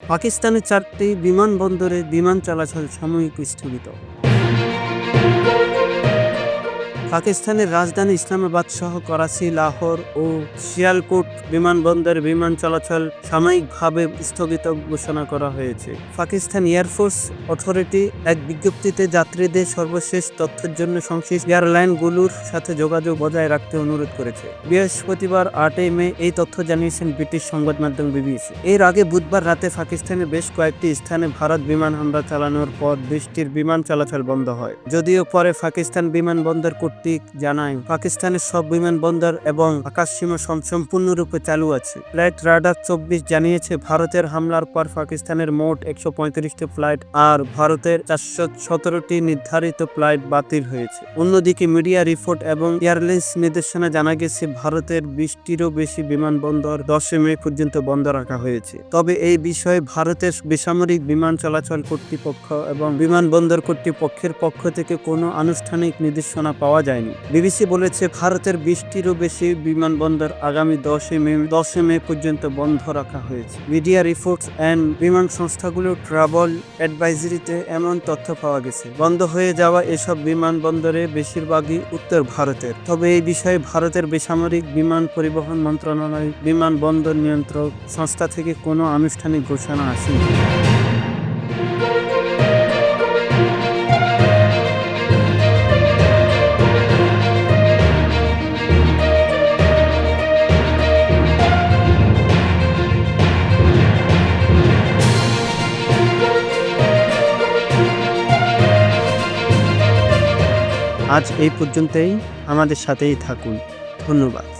পাকিস্তানের চারটি বিমানবন্দরে বিমান চলাচল সাময়িক স্থগিত। পাকিস্তানের রাজধানী ইসলামাবাদ সহ করাচি, লাহোর ও শিয়ালকোট বিমানবন্দরে বিমান চলাচল সাময়িকভাবে স্থগিত ঘোষণা করা হয়েছে। পাকিস্তান এয়ারফোর্স অথরিটি এক বিজ্ঞপ্তিতে যাত্রীদের সর্বশেষ তথ্যের জন্য সংশ্লিষ্ট এয়ারলাইনগুলোর সাথে যোগাযোগ বজায় রাখতে অনুরোধ করেছে। বৃহস্পতিবার আটই মে এই তথ্য জানিয়েছেন ব্রিটিশ সংবাদ মাধ্যম বিবিসি। এর আগে বুধবার রাতে পাকিস্তানের বেশ কয়েকটি স্থানে ভারত বিমান হামলা চালানোর পর দেশটির বিমান চলাচল বন্ধ হয়। যদিও পরে পাকিস্তান বিমানবন্দর কর্তৃক জানায়, পাকিস্তানের সব বিমানবন্দর এবং আকাশসীমা সম- সম্পূর্ণরূপে চালু আছে। ফ্লাইট রাডার চব্বিশ জানিয়েছে, ভারতের হামলার পর পাকিস্তানের মোট একশো পঁয়ত্রিশটি ফ্লাইট আর ভারতের চারশো সতেরোটি নির্ধারিত ফ্লাইট বাতিল হয়েছে। অন্যদিকে মিডিয়া রিপোর্ট এবং এয়ারলাইন্স নির্দেশনা জানা গেছে, ভারতের বিশটিরও বেশি বিমানবন্দর দশই মে পর্যন্ত বন্ধ রাখা হয়েছে। তবে এই বিষয়ে ভারতের বেসামরিক বিমান চলাচল কর্তৃপক্ষ এবং বিমানবন্দর কর্তৃপক্ষের পক্ষ থেকে কোনো আনুষ্ঠানিক নির্দেশনা পাওয়া যায়নি। বিবিসি বলেছে, ভারতের বিশটিরও বেশি বিমানবন্দর আগামী দশই মে দশই মে পর্যন্ত বন্ধ রাখা হয়েছে। মিডিয়া রিপোর্টস অ্যান্ড বিমান সংস্থাগুলোর ট্রাভেল অ্যাডভাইজারিতে এমন তথ্য পাওয়া গেছে। বন্ধ হয়ে যাওয়া এসব বিমানবন্দরে বেশিরভাগই উত্তর ভারতের। তবে এই বিষয়ে ভারতের বেসামরিক বিমান পরিবহন মন্ত্রণালয়, বিমানবন্দর নিয়ন্ত্রক সংস্থা থেকে কোনো আনুষ্ঠানিক ঘোষণা আসেনি। আজ এই পর্যন্তই। আমাদের সাথেই থাকুন। ধন্যবাদ।